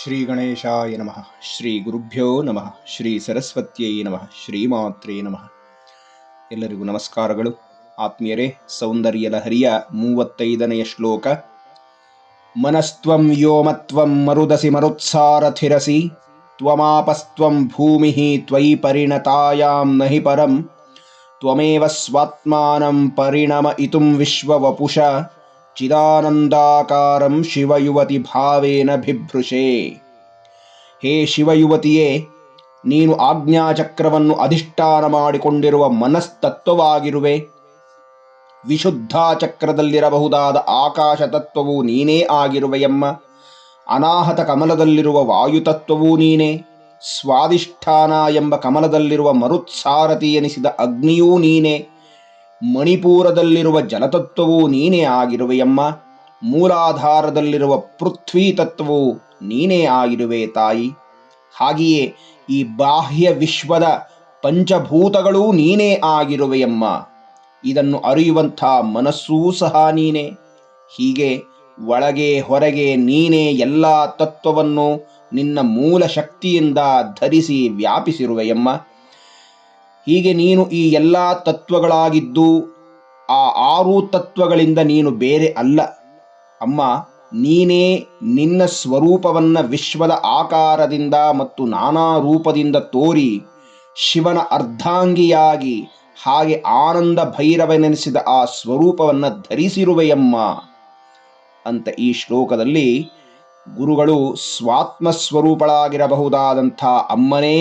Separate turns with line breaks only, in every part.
ಶ್ರೀ ಗಣೇಶಾಯ ನಮಃ ಶ್ರೀ ಗುರುಭ್ಯೋ ನಮಃ ಶ್ರೀ ಸರಸ್ವತ್ಯೈ ನಮಃ ಶ್ರೀಮಾತ್ರೇ ನಮಃ ಎಲ್ಲರಿಗೂ ನಮಸ್ಕಾರಗಳು. ಆತ್ಮೀಯರೇ, ಸೌಂದರ್ಯ ಲಹರಿಯ ಮೂವತ್ತೈದನೆಯ ಶ್ಲೋಕ. ಮನಸ್ತ್ವಂ ವ್ಯೋಮತ್ವಂ ಮರುದಸಿ ಮರುತ್ಸಾರಥಿರಸಿ ತ್ವಮಾಪಸ್ತ್ವಂ ಭೂಮಿ ತ್ವಯಿ ಪರಿಣತಾಯಾಂ ನಹಿ ಪರಂ, ತ್ವಮೇವ ಸ್ವಾತ್ಮಾನಂ ಪರಿಣಮ ಇತುಂ ವಿಶ್ವವಪುಷ. ಚಿದಾನಂದಾಕಾರಂ ಶಿವಯುವತಿ ಭಾವೇನ ಬಿಭೃಷೆ ಹೇ ಶಿವಯುವತಿಯೇ, ನೀನು ಆಜ್ಞಾಚಕ್ರವನ್ನು ಅಧಿಷ್ಠಾನ ಮಾಡಿಕೊಂಡಿರುವ ಮನಸ್ತತ್ವವಾಗಿರುವೆ. ವಿಶುದ್ಧಾಚಕ್ರದಲ್ಲಿರಬಹುದಾದ ಆಕಾಶ ತತ್ವವು ನೀನೇ ಆಗಿರುವೆಯಮ್ಮ. ಅನಾಹತ ಕಮಲದಲ್ಲಿರುವ ವಾಯುತತ್ವವೂ ನೀನೇ. ಸ್ವಾದಿಷ್ಠಾನ ಎಂಬ ಕಮಲದಲ್ಲಿರುವ ಮರುತ್ಸಾರತಿ ಎನಿಸಿದ ಅಗ್ನಿಯೂ ನೀನೇ. ಮಣಿಪೂರದಲ್ಲಿರುವ ಜಲತತ್ವವು ನೀನೇ ಆಗಿರುವೆಯಮ್ಮ ಮೂಲಾಧಾರದಲ್ಲಿರುವ ಪೃಥ್ವಿ ತತ್ವವು ನೀನೇ ಆಗಿರುವೆ ತಾಯಿ. ಹಾಗೆಯೇ ಈ ಬಾಹ್ಯ ವಿಶ್ವದ ಪಂಚಭೂತಗಳೂ ನೀನೇ ಆಗಿರುವೆಯಮ್ಮ ಇದನ್ನು ಅರಿಯುವಂಥ ಮನಸ್ಸೂ ಸಹ ನೀನೇ. ಹೀಗೆ ಒಳಗೆ ಹೊರಗೆ ನೀನೇ ಎಲ್ಲ ತತ್ವವನ್ನು ನಿನ್ನ ಮೂಲ ಶಕ್ತಿಯಿಂದ ಧರಿಸಿ ವ್ಯಾಪಿಸಿರುವೆಯಮ್ಮ ಹೀಗೆ ನೀನು ಈ ಎಲ್ಲ ತತ್ವಗಳಾಗಿದ್ದು ಆ ಆರು ತತ್ವಗಳಿಂದ ನೀನು ಬೇರೆ ಅಲ್ಲ. ಅಮ್ಮ, ನೀನೇ ನಿನ್ನ ಸ್ವರೂಪವನ್ನ ವಿಶ್ವದ ಆಕಾರದಿಂದ ಮತ್ತು ನಾನಾ ರೂಪದಿಂದ ತೋರಿ ಶಿವನ ಅರ್ಧಾಂಗಿಯಾಗಿ ಹಾಗೆ ಆನಂದ ಭೈರವನೆನಿಸಿದ ಆ ಸ್ವರೂಪವನ್ನು ಧರಿಸಿರುವೆಯಮ್ಮ ಅಂತ ಈ ಶ್ಲೋಕದಲ್ಲಿ ಗುರುಗಳು ಸ್ವಾತ್ಮ ಸ್ವರೂಪಳಾಗಿರಬಹುದಾದಂಥ ಅಮ್ಮನೇ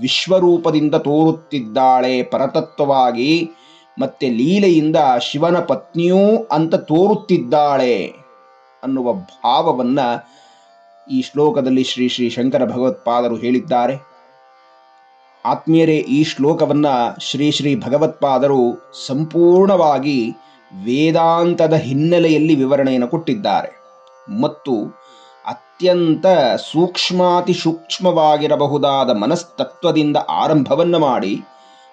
ವಿಶ್ವರೂಪದಿಂದ ತೋರುತ್ತಿದ್ದಾಳೆ ಪರತತ್ವವಾಗಿ, ಮತ್ತೆ ಲೀಲೆಯಿಂದ ಶಿವನ ಪತ್ನಿಯೂ ಅಂತ ತೋರುತ್ತಿದ್ದಾಳೆ ಅನ್ನುವ ಭಾವವನ್ನ ಈ ಶ್ಲೋಕದಲ್ಲಿ ಶ್ರೀ ಶ್ರೀ ಶಂಕರ ಭಗವತ್ಪಾದರು ಹೇಳಿದ್ದಾರೆ. ಆತ್ಮೀಯರೇ, ಈ ಶ್ಲೋಕವನ್ನ ಶ್ರೀ ಶ್ರೀ ಭಗವತ್ಪಾದರು ಸಂಪೂರ್ಣವಾಗಿ ವೇದಾಂತದ ಹಿನ್ನೆಲೆಯಲ್ಲಿ ವಿವರಣೆಯನ್ನು ಕೊಟ್ಟಿದ್ದಾರೆ. ಮತ್ತು ಅತ್ಯಂತ ಸೂಕ್ಷ್ಮಾತಿ ಸೂಕ್ಷ್ಮವಾಗಿರಬಹುದಾದ ಮನಸ್ತತ್ವದಿಂದ ಆರಂಭವನ್ನು ಮಾಡಿ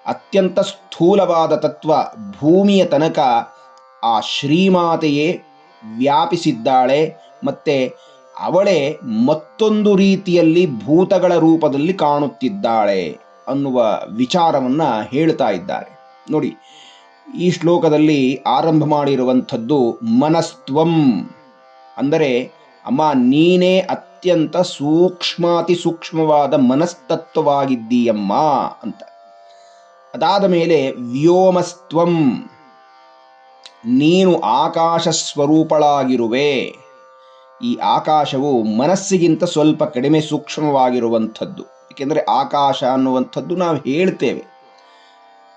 ಅತ್ಯಂತ ಸ್ಥೂಲವಾದ ತತ್ವ ಭೂಮಿಯ ತನಕ ಆ ಶ್ರೀಮಾತೆಯೇ ವ್ಯಾಪಿಸಿದ್ದಾಳೆ ಮತ್ತೆ ಅವಳೇ ಮತ್ತೊಂದು ರೀತಿಯಲ್ಲಿ ಭೂತಗಳ ರೂಪದಲ್ಲಿ ಕಾಣುತ್ತಿದ್ದಾಳೆ ಅನ್ನುವ ವಿಚಾರವನ್ನು ಹೇಳ್ತಾ ಇದ್ದಾರೆ. ನೋಡಿ, ಈ ಶ್ಲೋಕದಲ್ಲಿ ಆರಂಭ ಮಾಡಿರುವಂಥದ್ದು ಮನಸ್ತ್ವಂ. ಅಂದರೆ ಅಮ್ಮ, ನೀನೇ ಅತ್ಯಂತ ಸೂಕ್ಷ್ಮಾತಿ ಸೂಕ್ಷ್ಮವಾದ ಮನಸ್ತತ್ವವಾಗಿದ್ದೀಯಮ್ಮ ಅಂತ. ಅದಾದ ಮೇಲೆ ವ್ಯೋಮಸ್ತ್ವಂ, ನೀನು ಆಕಾಶ ಸ್ವರೂಪಳಾಗಿರುವೆ. ಈ ಆಕಾಶವು ಮನಸ್ಸಿಗಿಂತ ಸ್ವಲ್ಪ ಕಡಿಮೆ ಸೂಕ್ಷ್ಮವಾಗಿರುವಂಥದ್ದು. ಏಕೆಂದರೆ ಆಕಾಶ ಅನ್ನುವಂಥದ್ದು ನಾವು ಹೇಳ್ತೇವೆ.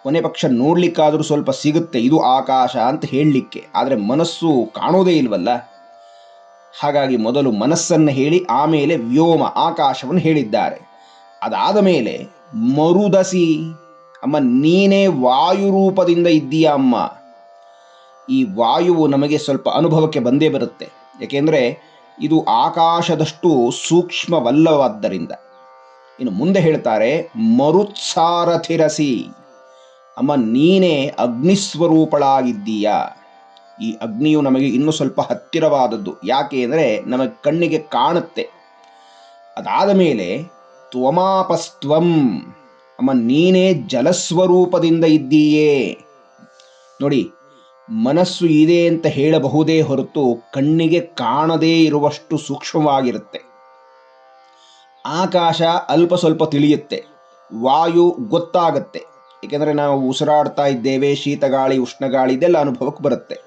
ಕೊನೆ ಪಕ್ಷ ನೋಡ್ಲಿಕ್ಕಾದರೂ ಸ್ವಲ್ಪ ಸಿಗುತ್ತೆ, ಇದು ಆಕಾಶ ಅಂತ ಹೇಳಲಿಕ್ಕೆ. ಆದರೆ ಮನಸ್ಸು ಕಾಣೋದೇ ಇಲ್ವಲ್ಲ? ಹಾಗಾಗಿ ಮೊದಲು ಮನಸ್ಸನ್ನು ಹೇಳಿ ಆಮೇಲೆ ವ್ಯೋಮ, ಆಕಾಶವನ್ನು ಹೇಳಿದ್ದಾರೆ. ಅದಾದ ಮೇಲೆ, ಮರುದಸಿ, ಅಮ್ಮ, ನೀನೇ ವಾಯು ರೂಪದಿಂದ ಇದ್ದೀಯ ಅಮ್ಮ. ಈ ವಾಯುವು ನಮಗೆ ಸ್ವಲ್ಪ ಅನುಭವಕ್ಕೆ ಬಂದೇ ಬರುತ್ತೆ. ಏಕೆಂದರೆ ಇದು ಆಕಾಶದಷ್ಟು ಸೂಕ್ಷ್ಮವಲ್ಲವಾದ್ದರಿಂದ. ಇನ್ನು ಮುಂದೆ ಹೇಳ್ತಾರೆ, ಮರುತ್ಸಾರಥಿರಸಿ. ಅಮ್ಮ, ನೀನೇ ಅಗ್ನಿಸ್ವರೂಪಳಾಗಿದ್ದೀಯ. ಈ ಅಗ್ನಿಯು ನಮಗೆ ಇನ್ನೂ ಸ್ವಲ್ಪ ಹತ್ತಿರವಾದದ್ದು. ಯಾಕೆ ಅಂದರೆ ನಮಗೆ ಕಣ್ಣಿಗೆ ಕಾಣುತ್ತೆ. ಅದಾದ ಮೇಲೆ ತ್ವಮಾಪಸ್ತ್ವಂ. ಅಮ್ಮ, ನೀನೇ ಜಲಸ್ವರೂಪದಿಂದ ಇದ್ದೀಯೇ. ನೋಡಿ, ಮನಸ್ಸು ಇದೆ ಅಂತ ಹೇಳಬಹುದೇ ಹೊರತು ಕಣ್ಣಿಗೆ ಕಾಣದೇ ಇರುವಷ್ಟು ಸೂಕ್ಷ್ಮವಾಗಿರುತ್ತೆ. ಆಕಾಶ ಅಲ್ಪ ಸ್ವಲ್ಪ ತಿಳಿಯುತ್ತೆ. ವಾಯು ಗೊತ್ತಾಗತ್ತೆ. ಏಕೆಂದರೆ ನಾವು ಉಸಿರಾಡ್ತಾ ಇದ್ದೇವೆ, ಶೀತಗಾಳಿ, ಉಷ್ಣಗಾಳಿ, ಇದೆಲ್ಲ ಅನುಭವಕ್ಕೆ ಬರುತ್ತೆ.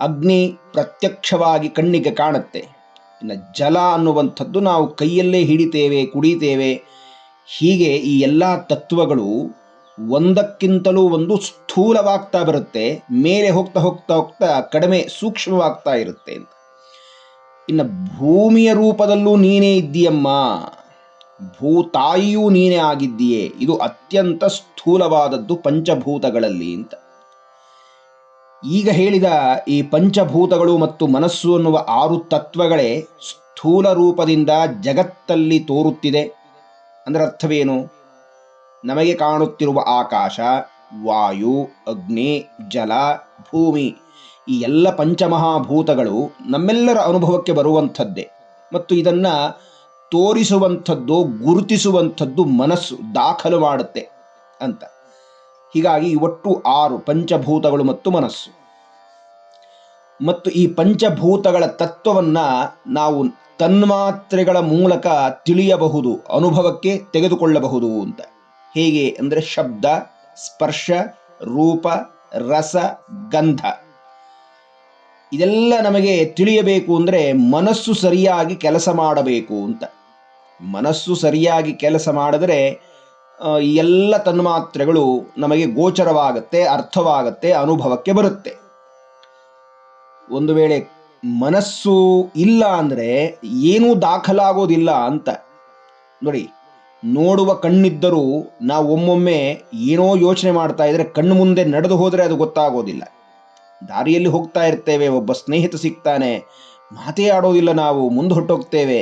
ಅಗ್ನಿ ಪ್ರತ್ಯಕ್ಷವಾಗಿ ಕಣ್ಣಿಗೆ ಕಾಣುತ್ತೆ. ಇನ್ನು ಜಲ ಅನ್ನುವಂಥದ್ದು ನಾವು ಕೈಯಲ್ಲೇ ಹಿಡಿತೇವೆ, ಕುಡಿತೇವೆ. ಹೀಗೆ ಈ ಎಲ್ಲ ತತ್ವಗಳು ಒಂದಕ್ಕಿಂತಲೂ ಒಂದು ಸ್ಥೂಲವಾಗ್ತಾ ಬರುತ್ತೆ, ಮೇಲೆ ಹೋಗ್ತಾ ಹೋಗ್ತಾ ಹೋಗ್ತಾ ಕಡಿಮೆ ಸೂಕ್ಷ್ಮವಾಗ್ತಾ ಇರುತ್ತೆ ಅಂತ. ಇನ್ನು ಭೂಮಿಯ ರೂಪದಲ್ಲೂ ನೀನೇ ಇದ್ದೀಯಮ್ಮ. ಭೂತಾಯಿಯೂ ನೀನೇ ಆಗಿದ್ದೀಯೇ. ಇದು ಅತ್ಯಂತ ಸ್ಥೂಲವಾದದ್ದು ಪಂಚಭೂತಗಳಲ್ಲಿ ಅಂತ. ಈಗ ಹೇಳಿದ ಈ ಪಂಚಭೂತಗಳು ಮತ್ತು ಮನಸ್ಸು ಅನ್ನುವ ಆರು ತತ್ವಗಳೇ ಸ್ಥೂಲ ರೂಪದಿಂದ ಜಗತ್ತಲ್ಲಿ ತೋರುತ್ತಿದೆ. ಅಂದರೆ ಅರ್ಥವೇನು? ನಮಗೆ ಕಾಣುತ್ತಿರುವ ಆಕಾಶ, ವಾಯು, ಅಗ್ನಿ, ಜಲ, ಭೂಮಿ ಈ ಎಲ್ಲ ಪಂಚಮಹಾಭೂತಗಳು ನಮ್ಮೆಲ್ಲರ ಅನುಭವಕ್ಕೆ ಬರುವಂಥದ್ದೇ. ಮತ್ತು ಇದನ್ನು ತೋರಿಸುವಂಥದ್ದು, ಗುರುತಿಸುವಂಥದ್ದು ಮನಸ್ಸು, ದಾಖಲು ಮಾಡುತ್ತೆ ಅಂತ. ಹೀಗಾಗಿ ಒಟ್ಟು ಆರು ಪಂಚಭೂತಗಳು ಮತ್ತು ಮನಸ್ಸು. ಮತ್ತು ಈ ಪಂಚಭೂತಗಳ ತತ್ವವನ್ನು ನಾವು ತನ್ಮಾತ್ರೆಗಳ ಮೂಲಕ ತಿಳಿಯಬಹುದು, ಅನುಭವಕ್ಕೆ ತೆಗೆದುಕೊಳ್ಳಬಹುದು ಅಂತ. ಹೇಗೆ ಅಂದರೆ ಶಬ್ದ, ಸ್ಪರ್ಶ, ರೂಪ, ರಸ, ಗಂಧ. ಇದೆಲ್ಲ ನಮಗೆ ತಿಳಿಯಬೇಕು ಅಂದರೆ ಮನಸ್ಸು ಸರಿಯಾಗಿ ಕೆಲಸ ಮಾಡಬೇಕು ಅಂತ. ಮನಸ್ಸು ಸರಿಯಾಗಿ ಕೆಲಸ ಮಾಡಿದರೆ ಈ ಎಲ್ಲ ತನ್ಮಾತ್ರೆಗಳು ನಮಗೆ ಗೋಚರವಾಗುತ್ತೆ, ಅರ್ಥವಾಗುತ್ತೆ, ಅನುಭವಕ್ಕೆ ಬರುತ್ತೆ. ಒಂದು ವೇಳೆ ಮನಸ್ಸು ಇಲ್ಲ ಅಂದರೆ ಏನೂ ದಾಖಲಾಗೋದಿಲ್ಲ ಅಂತ. ನೋಡಿ, ನೋಡುವ ಕಣ್ಣಿದ್ದರೂ ನಾವು ಒಮ್ಮೊಮ್ಮೆ ಏನೋ ಯೋಚನೆ ಮಾಡ್ತಾ ಇದ್ರೆ ಕಣ್ಣು ಮುಂದೆ ನಡೆದು ಹೋದರೆ ಅದು ಗೊತ್ತಾಗೋದಿಲ್ಲ. ದಾರಿಯಲ್ಲಿ ಹೋಗ್ತಾ ಇರ್ತೇವೆ, ಒಬ್ಬ ಸ್ನೇಹಿತ ಸಿಗ್ತಾನೆ, ಮಾತೇ ಆಡೋದಿಲ್ಲ ನಾವು, ಮುಂದೆ ಹೊಟ್ಟೋಗ್ತೇವೆ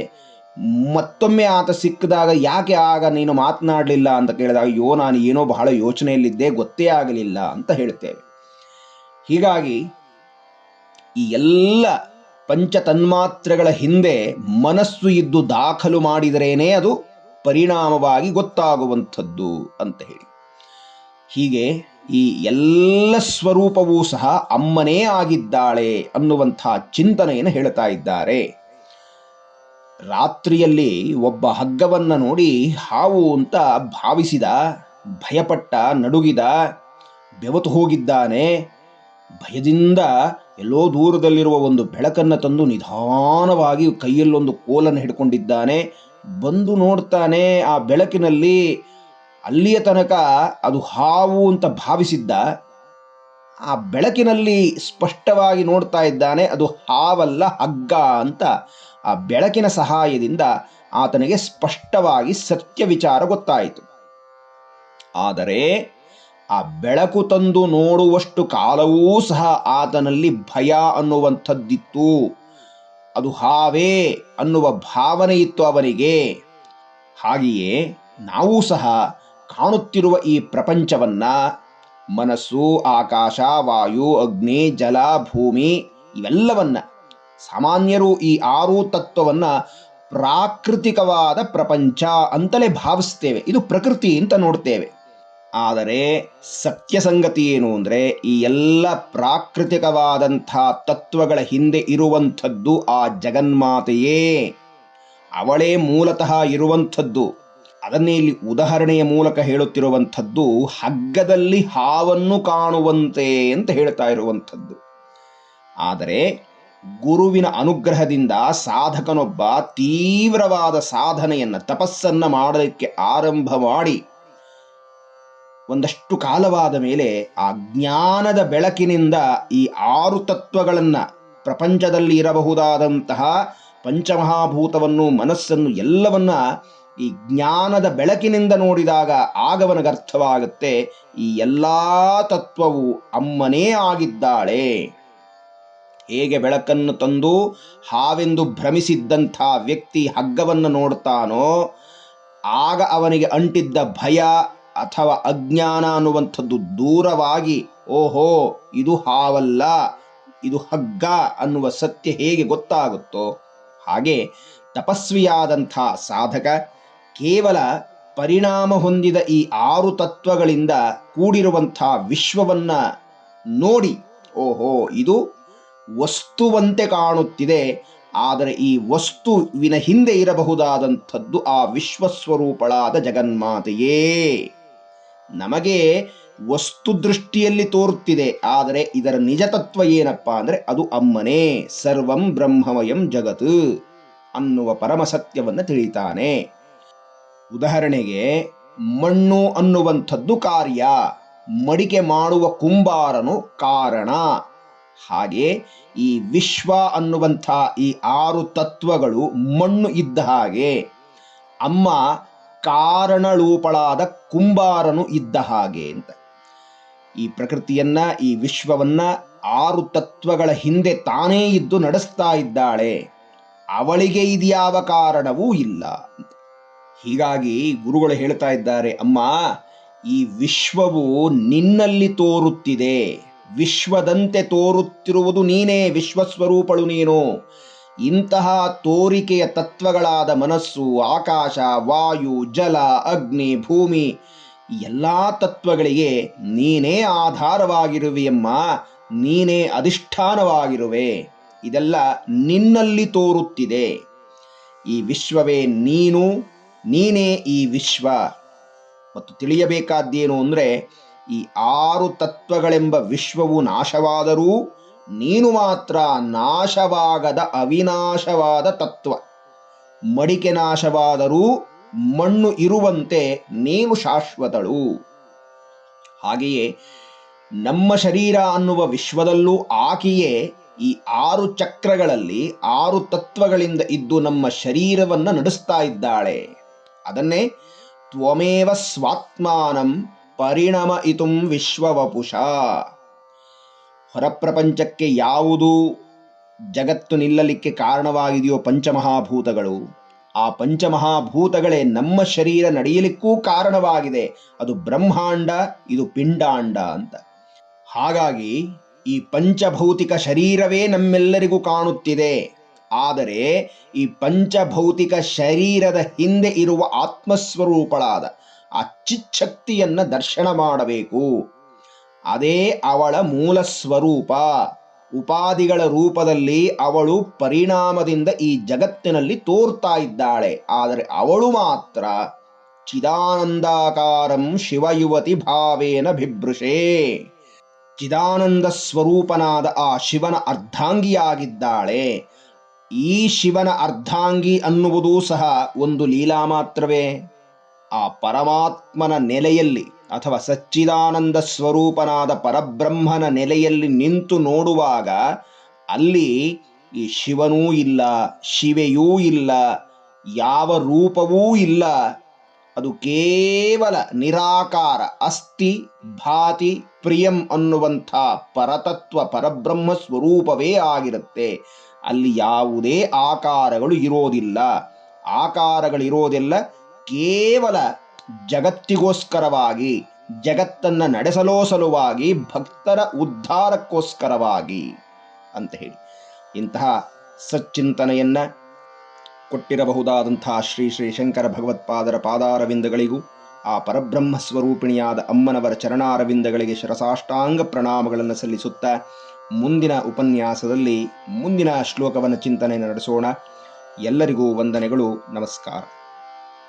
ಮತ್ತೊಮ್ಮೆ ಆತ ಸಿಕ್ಕಿದಾಗ ಯಾಕೆ ಆಗ ನೀನು ಮಾತನಾಡಲಿಲ್ಲ ಅಂತ ಕೇಳಿದಾಗ, ಅಯ್ಯೋ, ನಾನು ಏನೋ ಬಹಳ ಯೋಚನೆಯಲ್ಲಿದ್ದೆ, ಗೊತ್ತೇ ಆಗಲಿಲ್ಲ ಅಂತ ಹೇಳ್ತೇವೆ. ಹೀಗಾಗಿ ಈ ಎಲ್ಲ ಪಂಚ ತನ್ಮಾತ್ರೆಗಳ ಹಿಂದೆ ಮನಸ್ಸು ಇದ್ದು ದಾಖಲು ಮಾಡಿದರೇನೇ ಅದು ಪರಿಣಾಮವಾಗಿ ಗೊತ್ತಾಗುವಂಥದ್ದು ಅಂತ ಹೇಳಿ. ಹೀಗೆ ಈ ಎಲ್ಲ ಸ್ವರೂಪವೂ ಸಹ ಅಮ್ಮನೇ ಆಗಿದ್ದಾಳೆ ಅನ್ನುವಂಥ ಚಿಂತನೆಯನ್ನು ಹೇಳ್ತಾ ಇದ್ದಾರೆ. ರಾತ್ರಿಯಲ್ಲಿ ಒಬ್ಬ ಹಗ್ಗವನ್ನ ನೋಡಿ ಹಾವು ಅಂತ ಭಾವಿಸಿದ, ಭಯಪಟ್ಟ, ನಡುಗಿದ, ಬೆವತು ಹೋಗಿದ್ದಾನೆ. ಭಯದಿಂದ ಎಲ್ಲೋ ದೂರದಲ್ಲಿರುವ ಒಂದು ಬೆಳಕನ್ನು ತಂದು ನಿಧಾನವಾಗಿ ಕೈಯಲ್ಲೊಂದು ಕೋಲನ್ನು ಹಿಡ್ಕೊಂಡಿದ್ದಾನೆ. ಬಂದು ನೋಡ್ತಾನೆ ಆ ಬೆಳಕಿನಲ್ಲಿ, ಅಲ್ಲಿಯ ತನಕ ಅದು ಹಾವು ಅಂತ ಭಾವಿಸಿದ್ದ. ಆ ಬೆಳಕಿನಲ್ಲಿ ಸ್ಪಷ್ಟವಾಗಿ ನೋಡ್ತಾ ಇದ್ದಾನೆ, ಅದು ಹಾವಲ್ಲ ಹಗ್ಗ ಅಂತ. ಆ ಬೆಳಕಿನ ಸಹಾಯದಿಂದ ಆತನಿಗೆ ಸ್ಪಷ್ಟವಾಗಿ ಸತ್ಯ ವಿಚಾರ ಗೊತ್ತಾಯಿತು. ಆದರೆ ಆ ಬೆಳಕು ತಂದು ನೋಡುವಷ್ಟು ಕಾಲವೂ ಸಹ ಆತನಲ್ಲಿ ಭಯ ಅನ್ನುವಂಥದ್ದಿತ್ತು. ಅದು ಹಾವೇ ಅನ್ನುವ ಭಾವನೆ ಇತ್ತು ಅವನಿಗೆ. ಹಾಗೆಯೇ ನಾವು ಸಹ ಕಾಣುತ್ತಿರುವ ಈ ಪ್ರಪಂಚವನ್ನ ಮನಸ್ಸು, ಆಕಾಶ, ವಾಯು, ಅಗ್ನಿ, ಜಲ, ಭೂಮಿ ಇವೆಲ್ಲವನ್ನ ಸಾಮಾನ್ಯರು ಈ ಆರು ತತ್ವವನ್ನ ಪ್ರಾಕೃತಿಕವಾದ ಪ್ರಪಂಚ ಅಂತಲೇ ಭಾವಿಸ್ತೇವೆ. ಇದು ಪ್ರಕೃತಿ ಅಂತ ನೋಡ್ತೇವೆ. ಆದರೆ ಸತ್ಯ ಸಂಗತಿ ಏನು ಅಂದರೆ ಈ ಎಲ್ಲ ಪ್ರಾಕೃತಿಕವಾದಂಥ ತತ್ವಗಳ ಹಿಂದೆ ಇರುವಂಥದ್ದು ಆ ಜಗನ್ಮಾತೆಯೇ. ಅವಳೇ ಮೂಲತಃ ಇರುವಂಥದ್ದು. ಅದನ್ನೇ ಇಲ್ಲಿ ಉದಾಹರಣೆಯ ಮೂಲಕ ಹೇಳುತ್ತಿರುವಂಥದ್ದು, ಹಗ್ಗದಲ್ಲಿ ಹಾವನ್ನು ಕಾಣುವಂತೆ ಅಂತ ಹೇಳ್ತಾ ಇರುವಂಥದ್ದು. ಆದರೆ ಗುರುವಿನ ಅನುಗ್ರಹದಿಂದ ಸಾಧಕನೊಬ್ಬ ತೀವ್ರವಾದ ಸಾಧನೆಯನ್ನ, ತಪಸ್ಸನ್ನ ಮಾಡಲಿಕ್ಕೆ ಆರಂಭ ಮಾಡಿ, ಒಂದಷ್ಟು ಕಾಲವಾದ ಮೇಲೆ ಆ ಜ್ಞಾನದ ಬೆಳಕಿನಿಂದ ಈ ಆರು ತತ್ವಗಳನ್ನು ಪ್ರಪಂಚದಲ್ಲಿ ಇರಬಹುದಾದಂತಹ ಪಂಚಮಹಾಭೂತವನ್ನು, ಮನಸ್ಸನ್ನು ಎಲ್ಲವನ್ನ ಈ ಜ್ಞಾನದ ಬೆಳಕಿನಿಂದ ನೋಡಿದಾಗ ಆಗವನಿಗೆ ಅರ್ಥವಾಗುತ್ತೆ ಈ ಎಲ್ಲ ತತ್ವವು ಅಮ್ಮನೇ ಆಗಿದ್ದಾಳೆ. ಹೇಗೆ ಬೆಳಕನ್ನು ತಂದು ಹಾವೆಂದು ಭ್ರಮಿಸಿದ್ದಂಥ ವ್ಯಕ್ತಿ ಹಗ್ಗವನ್ನು ನೋಡ್ತಾನೋ, ಆಗ ಅವನಿಗೆ ಅಂಟಿದ್ದ ಭಯ ಅಥವಾ ಅಜ್ಞಾನ ಅನ್ನುವಂಥದ್ದು ದೂರವಾಗಿ, ಓಹೋ, ಇದು ಹಾವಲ್ಲ, ಇದು ಹಗ್ಗ ಅನ್ನುವ ಸತ್ಯ ಹೇಗೆ ಗೊತ್ತಾಗುತ್ತೋ, ಹಾಗೆ ತಪಸ್ವಿಯಾದಂಥ ಸಾಧಕ ಕೇವಲ ಪರಿಣಾಮ ಹೊಂದಿದ ಈ ಆರು ತತ್ವಗಳಿಂದ ಕೂಡಿರುವಂಥ ವಿಶ್ವವನ್ನು ನೋಡಿ, ಓಹೋ, ಇದು ವಸ್ತುವಂತೆ ಕಾಣುತ್ತಿದೆ, ಆದರೆ ಈ ವಸ್ತುವಿನ ಹಿಂದೆ ಇರಬಹುದಾದಂಥದ್ದು ಆ ವಿಶ್ವಸ್ವರೂಪಳಾದ ಜಗನ್ಮಾತೆಯೇ. ನಮಗೆ ವಸ್ತು ದೃಷ್ಟಿಯಲ್ಲಿ ತೋರುತ್ತಿದೆ, ಆದರೆ ಇದರ ನಿಜ ತತ್ವ ಏನಪ್ಪಾ ಅಂದರೆ ಅದು ಅಮ್ಮನೇ, ಸರ್ವಂ ಬ್ರಹ್ಮವಯಂ ಜಗತ್ ಅನ್ನುವ ಪರಮ ಸತ್ಯವನ್ನು ತಿಳಿತಾನೆ. ಉದಾಹರಣೆಗೆ, ಮಣ್ಣು ಅನ್ನುವಂಥದ್ದು ಕಾರ್ಯ, ಮಡಿಕೆ ಮಾಡುವ ಕುಂಬಾರನು ಕಾರಣ. ಹಾಗೆ ಈ ವಿಶ್ವ ಅನ್ನುವಂಥ ಈ ಆರು ತತ್ವಗಳು ಮಣ್ಣು ಇದ್ದ ಹಾಗೆ ಅಮ್ಮ ಕಾರಣಳೂಪಳಾದ ಕುಂಬಾರನು ಇದ್ದ ಹಾಗೆ ಅಂತ. ಈ ಪ್ರಕೃತಿಯನ್ನ, ಈ ವಿಶ್ವವನ್ನ ಆರು ತತ್ವಗಳ ಹಿಂದೆ ತಾನೇ ಇದ್ದು ನಡೆಸ್ತಾ ಇದ್ದಾಳೆ. ಅವಳಿಗೆ ಇದ್ಯಾವ ಕಾರಣವೂ ಇಲ್ಲ. ಹೀಗಾಗಿ ಗುರುಗಳು ಹೇಳ್ತಾ ಇದ್ದಾರೆ, ಅಮ್ಮ, ಈ ವಿಶ್ವವು ನಿನ್ನಲ್ಲಿ ತೋರುತ್ತಿದೆ. ವಿಶ್ವದಂತೆ ತೋರುತ್ತಿರುವುದು ನೀನೇ ವಿಶ್ವಸ್ವರೂಪಳು ನೀನು. ಇಂತಹ ತೋರಿಕೆಯ ತತ್ವಗಳಾದ ಮನಸ್ಸು, ಆಕಾಶ, ವಾಯು, ಜಲ, ಅಗ್ನಿ, ಭೂಮಿ ಎಲ್ಲ ತತ್ವಗಳಿಗೆ ನೀನೇ ಆಧಾರವಾಗಿರುವೆಯಮ್ಮ, ನೀನೇ ಅಧಿಷ್ಠಾನವಾಗಿರುವೆ. ಇದೆಲ್ಲ ನಿನ್ನಲ್ಲಿ ತೋರುತ್ತಿದೆ. ಈ ವಿಶ್ವವೇ ನೀನು, ನೀನೇ ಈ ವಿಶ್ವ. ಮತ್ತು ತಿಳಿಯಬೇಕಾದ್ದೇನು ಅಂದರೆ ಈ ಆರು ತತ್ವಗಳೆಂಬ ವಿಶ್ವವು ನಾಶವಾದರೂ ನೀನು ಮಾತ್ರ ನಾಶವಾಗದ ಅವಿನಾಶವಾದ ತತ್ವ. ಮಡಿಕೆ ನಾಶವಾದರೂ ಮಣ್ಣು ಇರುವಂತೆ ನೀನು ಶಾಶ್ವತಳು. ಹಾಗೆಯೇ ನಮ್ಮ ಶರೀರ ಅನ್ನುವ ವಿಶ್ವದಲ್ಲೂ ಆಕೆಯೇ ಈ ಆರು ಚಕ್ರಗಳಲ್ಲಿ ಆರು ತತ್ವಗಳಿಂದ ಇದ್ದು ನಮ್ಮ ಶರೀರವನ್ನು ನಡೆಸ್ತಾ ಇದ್ದಾಳೆ. ಅದನ್ನೇ ತ್ವಮೇವ ಸ್ವಾತ್ಮಾನಂ ಪರಿಣಮ ಇತುಂ ವಿಶ್ವವಪುಷ. ಹೊರಪ್ರಪಂಚಕ್ಕೆ ಯಾವುದು ಜಗತ್ತು ನಿಲ್ಲಲಿಕ್ಕೆ ಕಾರಣವಾಗಿದೆಯೋ ಪಂಚಮಹಾಭೂತಗಳು, ಆ ಪಂಚಮಹಾಭೂತಗಳೇ ನಮ್ಮ ಶರೀರ ನಡೆಯಲಿಕ್ಕೂ ಕಾರಣವಾಗಿದೆ. ಅದು ಬ್ರಹ್ಮಾಂಡ, ಇದು ಪಿಂಡಾಂಡ ಅಂತ. ಹಾಗಾಗಿ ಈ ಪಂಚಭೌತಿಕ ಶರೀರವೇ ನಮ್ಮೆಲ್ಲರಿಗೂ ಕಾಣುತ್ತಿದೆ. ಆದರೆ ಈ ಪಂಚಭೌತಿಕ ಶರೀರದ ಹಿಂದೆ ಇರುವ ಆತ್ಮಸ್ವರೂಪಳಾದ ಆ ಚಿಚ್ಛಕ್ತಿಯನ್ನ ದರ್ಶನ ಮಾಡಬೇಕು. ಅದೇ ಅವಳ ಮೂಲ ಸ್ವರೂಪ. ಉಪಾದಿಗಳ ರೂಪದಲ್ಲಿ ಅವಳು ಪರಿಣಾಮದಿಂದ ಈ ಜಗತ್ತಿನಲ್ಲಿ ತೋರ್ತಾ ಇದ್ದಾಳೆ. ಆದರೆ ಅವಳು ಮಾತ್ರ ಚಿದಾನಂದಾಕಾರಂ ಶಿವಯುವತಿ ಭಾವೇನ ಬಿಭೃಷೇ ಚಿದಾನಂದ ಸ್ವರೂಪನಾದ ಆ ಶಿವನ ಅರ್ಧಾಂಗಿಯಾಗಿದ್ದಾಳೆ. ಈ ಶಿವನ ಅರ್ಧಾಂಗಿ ಅನ್ನುವುದೂ ಸಹ ಒಂದು ಲೀಲಾ ಮಾತ್ರವೇ. ಆ ಪರಮಾತ್ಮನ ನೆಲೆಯಲ್ಲಿ ಅಥವಾ ಸಚ್ಚಿದಾನಂದ ಸ್ವರೂಪನಾದ ಪರಬ್ರಹ್ಮನ ನೆಲೆಯಲ್ಲಿ ನಿಂತು ನೋಡುವಾಗ ಅಲ್ಲಿ ಈ ಶಿವನೂ ಇಲ್ಲ, ಶಿವೆಯೂ ಇಲ್ಲ, ಯಾವ ರೂಪವೂ ಇಲ್ಲ. ಅದು ಕೇವಲ ನಿರಾಕಾರ, ಅಸ್ಥಿ, ಭಾತಿ, ಪ್ರಿಯಂ ಅನ್ನುವಂಥ ಪರತತ್ವ, ಪರಬ್ರಹ್ಮ ಸ್ವರೂಪವೇ ಆಗಿರುತ್ತೆ. ಅಲ್ಲಿ ಯಾವುದೇ ಆಕಾರಗಳು ಇರೋದಿಲ್ಲ. ಆಕಾರಗಳಿರೋದೆಲ್ಲ ಕೇವಲ ಜಗತ್ತಿಗೋಸ್ಕರವಾಗಿ, ಜಗತ್ತನ್ನು ನಡೆಸಲೋ ಸಲುವಾಗಿ, ಭಕ್ತರ ಉದ್ಧಾರಕ್ಕೋಸ್ಕರವಾಗಿ ಅಂತ ಹೇಳಿ. ಇಂತಹ ಸಚ್ಚಿಂತನೆಯನ್ನ ಕೊಟ್ಟಿರಬಹುದಾದಂತಹ ಶ್ರೀ ಶ್ರೀ ಶಂಕರ ಭಗವತ್ಪಾದರ ಪಾದಾರವಿಂದಗಳಿಗೂ, ಆ ಪರಬ್ರಹ್ಮ ಸ್ವರೂಪಿಣಿಯಾದ ಅಮ್ಮನವರ ಚರಣಾರವಿಂದಗಳಿಗೆ ಶರಸಾಷ್ಟಾಂಗ ಪ್ರಣಾಮಗಳನ್ನು ಸಲ್ಲಿಸುತ್ತಾ ಮುಂದಿನ ಉಪನ್ಯಾಸದಲ್ಲಿ ಮುಂದಿನ ಶ್ಲೋಕವನ್ನು ಚಿಂತನೆ ನಡೆಸೋಣ. ಎಲ್ಲರಿಗೂ ವಂದನೆಗಳು, ನಮಸ್ಕಾರ.